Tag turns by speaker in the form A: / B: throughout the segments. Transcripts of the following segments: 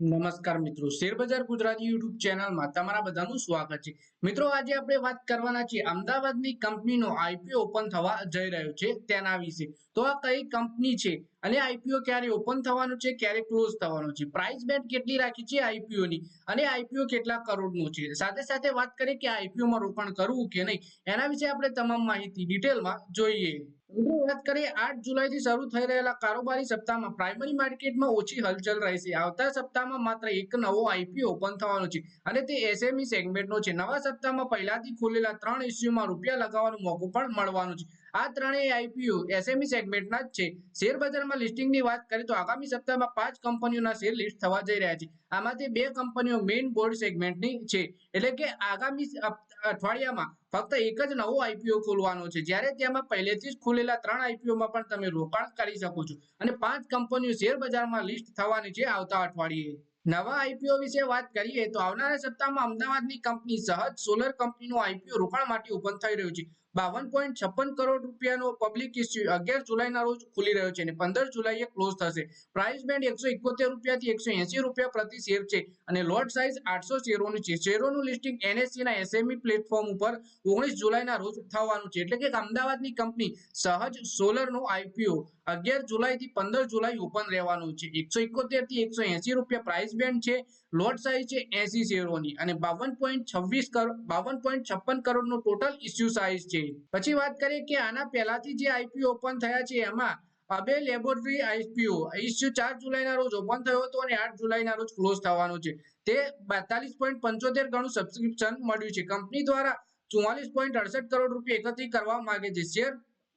A: નમસ્કાર મિત્રો. શેરબજાર ગુજરાતી યુટ્યુબ ચેનલમાં તમારા બધાનું સ્વાગત છે. મિત્રો, આજે આપણે વાત કરવાના છીએ અમદાવાદની કંપનીનો આઈપીઓ ઓપન થવા જઈ રહ્યો છે તેના વિશે. તો આ કઈ કંપની છે અને આઈપીઓ ક્યારે ઓપન થવાનું છે, ક્યારે ક્લોઝ થવાનું છે? પ્રાઇસ બેન્ડ કેટલી રાખી છે આઈપીઓ ની અને આઈપીઓ કેટલા કરોડનું છે? સાથે સાથે વાત કરીએ કે આઈપીઓમાં રોકાણ કરવું કે નહીં? એના વિશે આપણે તમામ માહિતી ડિટેલમાં જોઈએ. મિત્રો વાત કરીએ, આઠ જુલાઈ થી શરૂ થઈ રહેલા કારોબારી સપ્તાહમાં પ્રાઇમરી માર્કેટમાં ઓછી હલચલ રહેશે આવતા સપ્તાહમાં માત્ર એક નવો આઈપીઓ ઓપન થવાનો છે અને તે એસએમઈ સેગમેન્ટનો છે. નવા સપ્તાહમાં પહેલાથી ખુલેલા ત્રણ ઇસ્યુમાં રૂપિયા લગાવવાનો મોકો પણ મળવાનું છે. આ ત્રણેય આઈપીઓ એસએમઈ સેગમેન્ટના જ છે. શેર બજારમાં લિસ્ટિંગની વાત કરીએ તો આગામી સપ્તાહમાં પાંચ કંપનીઓના શેર લિસ્ટ થવા જઈ રહ્યા છે. આમાંથી બે કંપનીઓ મેઇન બોર્ડ સેગમેન્ટની છે. એટલે કે આગામી અઠવાડિયામાં ફક્ત એક જ નવો આઈપીઓ ખોલવાનો છે. જ્યારે તેમાં પહેલેથી જ ખુલેલા ત્રણ આઈપીઓમાં પણ તમે રોકાણ કરી શકો છો. અને પાંચ કંપનીઓ શેર બજારમાં લિસ્ટ થવાની છે આવતા અઠવાડિયે. નવા આઈપીઓ વિશે વાત કરીએ તો આવનારા સપ્તાહમાં અમદાવાદની કંપની સહજ સોલર કંપનીનું આઈપીઓ રોકાણ માટે ઓપન થઈ રહ્યું છે. બાવન પોઈન્ટ છપ્પન કરોડ રૂપિયાનો પબ્લિક ઇસ્યુ અગિયાર જુલાઈના રોજ ખુલી રહ્યો છે અને પંદર જુલાઈએ ક્લોઝ થશે. પ્રાઇસ બેન્ડ એકસો એકોતેર રૂપિયાથી એકસો એસી રૂપિયા પ્રતિ શેર છે અને લોટ સાઇઝ આઠસો શેરોનું છે. શેરોનું લિસ્ટિંગ એનએસસીના એસએમઈ પ્લેટફોર્મ ઉપર ઓગણીસ જુલાઈના રોજ થવાનું છે. એટલે કે અમદાવાદની કંપની સહજ સોલરનું આઈપીઓ અગિયાર જુલાઈથી પંદર જુલાઈ ઓપન રહેવાનું છે. એકસો એકોતેરથી એકસો એસી રૂપિયા પ્રાઇસ બેન્ડ છે લોટ સાઇઝ છે, એસી શેરોની. અને બાવન પોઈન્ટ છવ્વીસ કરોડ બાવન પોઈન્ટ છપ્પન કરોડનો ટોટલ ઇસ્યુ સાઇઝ છે. પછી વાત કરીએ કે આના પહેલાથી જે આઈપીઓ ઓપન થયા છે, એમાં અબે લેબોરેટરી આઈપીઓ ઇસ્યુ ચાર જુલાઈના રોજ ઓપન થયો હતો અને આઠ જુલાઈના રોજ ક્લોઝ થવાનો છે. તે બેતાલીસ પોઈન્ટ પંચોતેર ગણું સબસ્ક્રિપ્શન મળ્યું છે. કંપની દ્વારા ચુમ્માલીસ પોઈન્ટ અડસઠ કરોડ રૂપિયા એકત્રિત કરવા માંગે છે. શેર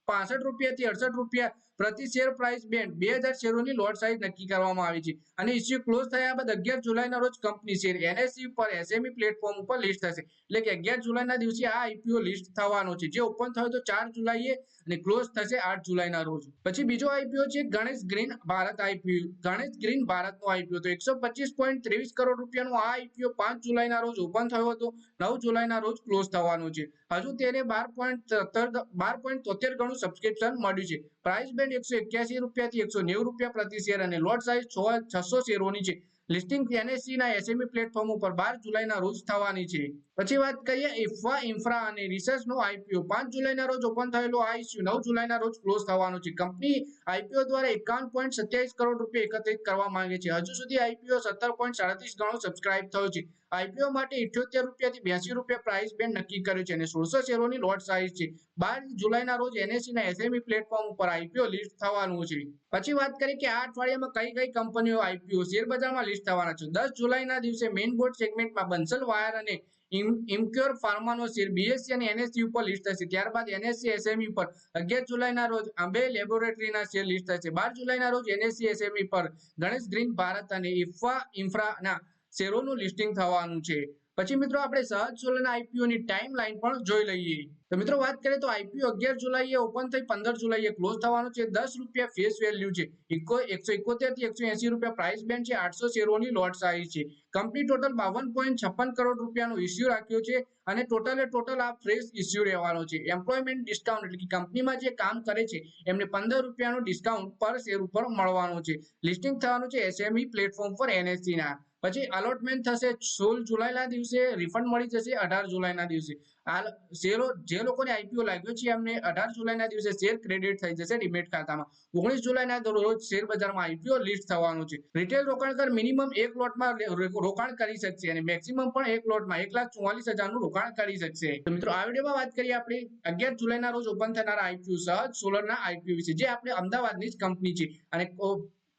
A: પાસઠ રૂપિયાથી અડસઠ રૂપિયા પ્રતિ શેર પ્રાઇસ બેન્ડ બે હજાર શેરોની લોટ સાઇઝ નક્કી કરવામાં આવી છે. અને ઇસ્યુ ક્લોઝ થયા બાદ અગિયાર જુલાઈના રોજ કંપની શેર એનએસસી પર એસએમઈ પ્લેટફોર્મ ઉપર લિસ્ટ થશે. એટલે કે અગિયાર જુલાઈના દિવસે આ આઈપીઓ લિસ્ટ થવાનો છે. જે ઓપન થયો તો ચાર જુલાઈએ અને ક્લોઝ થશે આઠ જુલાઈના રોજ. પછી બીજો આઈપીઓ છે Ganesh green Bharat IPO Ganesh green ભારતનો આઈપીઓ તો એકસો પચીસ પોઈન્ટ ત્રેવીસ કરોડ રૂપિયાનો આ આઈપીઓ પાંચ જુલાઈના રોજ ઓપન થયો હતો. નવ જુલાઈના રોજ ક્લોઝ થવાનો છે. હજુ તેને બાર પોઈન્ટ બાર પોઈન્ટ તોતેર ગણું સબસ્ક્રિપ્શન મળ્યું છે. પ્રાઇસ બેન્ડ એકસો એક્યાસી રૂપિયાથી એકસો નેવું રૂપિયા પ્રતિ શેર અને લોટ સાઇઝ છ છસો શેરોની છે. લિસ્ટિંગ એનએસસી ના એસએમઈ પ્લેટફોર્મ ઉપર બાર જુલાઈના રોજ થવાની છે. પછી વાત કરીએ ઇફવા ઇન્ફ્રા અને રિસર્ચ નો આઈપીઓ પાંચ જુલાઈના રોજ ઓપન થયેલો આ ઇસ્યુ નવ જુલાઈના રોજ ક્લોઝ થવાનો છે. કંપની આઈપીઓ દ્વારા એકાવન પોઈન્ટ સત્યાવીસ કરોડ રૂપિયા એકત્રિત કરવા માંગે છે. હજુ સુધી આઈપીઓ સત્તર પોઈન્ટ સાડત્રીસ ગણો સબસ્ક્રાઇબ થયો છે. આઈપીઓ માટે ઇઠ્યોતેર રૂપિયાથી બ્યાસી રૂપિયા પ્રાઇસ બેન્ડ નક્કી કર્યો છે અને સોળસો શેરોની લોટ સાઇઝ છે. બાર જુલાઈના રોજ એનએસસી ના એસએમઈ પ્લેટફોર્મ ઉપર આઈપીઓ લિસ્ટ થવાનું છે. પછી વાત કરીએ કે આ અઠવાડિયામાં કઈ કઈ કંપનીઓ આઈપીઓ શેર બજારમાં લિસ્ટ થવાના છે. દસ જુલાઈના દિવસે મેઇન બોર્ડ સેગમેન્ટમાં બંસલ વાયર અને ઇમક્યોર ફાર્માનો શેર બીએસસી અને એનએસસી ઉપર લિસ્ટ થશે. ત્યારબાદ એનએસસી એસએમઈ પર અગિયાર જુલાઈના રોજ અંબે લેબોરેટરીના શેર લિસ્ટ થશે. બાર જુલાઈના રોજ એનએસસી એસએમઈ પર ગણેશ ગ્રીન ભારત અને ઇફા ઇન્ફ્રાના શેરોનું લિસ્ટિંગ થવાનું છે. પછી મિત્રો આપણે સહજ સોલરના આઈપીઓ ની ટાઈમ લાઈન પણ જોઈ લઈએ. તો મિત્રો વાત કરીએ તો આઈપીઓ અગિયાર જુલાઈએ ઓપન થઈ, પંદર જુલાઈએ ક્લોઝ થવાનું છે. દસ રૂપિયા ફેસ વેલ્યુ છે. એકસો એકોતેરથી એકસો એસી રૂપિયા પ્રાઇસ બેન્ડ છે. આઠસો શેરોની લોટ સાઈઝ છે. કંપની ટોટલ બાવન પોઈન્ટ છપ્પન કરોડ રૂપિયાનો ઇસ્યુ રાખ્યો છે અને ટોટલે ટોટલ આ ફ્રેશ ઇસ્યુ રહેવાનો છે. એમ્પ્લોયમેન્ટ ડિસ્કાઉન્ટ એટલે કે કંપનીમાં જે કામ કરે છે, એમને પંદર રૂપિયાનો ડિસ્કાઉન્ટ પર શેર ઉપર મળવાનો છે. લિસ્ટિંગ થવાનું છે એસએમઈ પ્લેટફોર્મ પર એનએસસીના પછી અલોટમેન્ટ થશે સોળ જુલાઈના દિવસે રિફંડ મળી જશે અઢાર જુલાઈના દિવસે. શેરો જે લોકોને આઈપીઓ લાગ્યો છે, એમને અઢાર જુલાઈના દિવસે શેર ક્રેડિટ થઈ જશે ડિમેટ ખાતામાં. ઓગણીસ જુલાઈના રોજ શેર બજારમાં આઈપીઓ લિસ્ટ થવાનું છે. રિટેલ રોકાણકાર મિનિમમ એક લોટમાં રોકાણ કરી શકશે અને મેક્સિમમ પણ એક લોટમાં એક લાખ ચુમ્માલીસ હજારનું રોકાણ કરી શકશે. તો મિત્રો, આ વિડીયોમાં વાત કરીએ આપણે અગિયાર જુલાઈના રોજ ઓપન થનારા આઈપીઓ સહજ સોલરના આઈપીઓ વિશે, જે આપણે અમદાવાદની જ કંપની છે. અને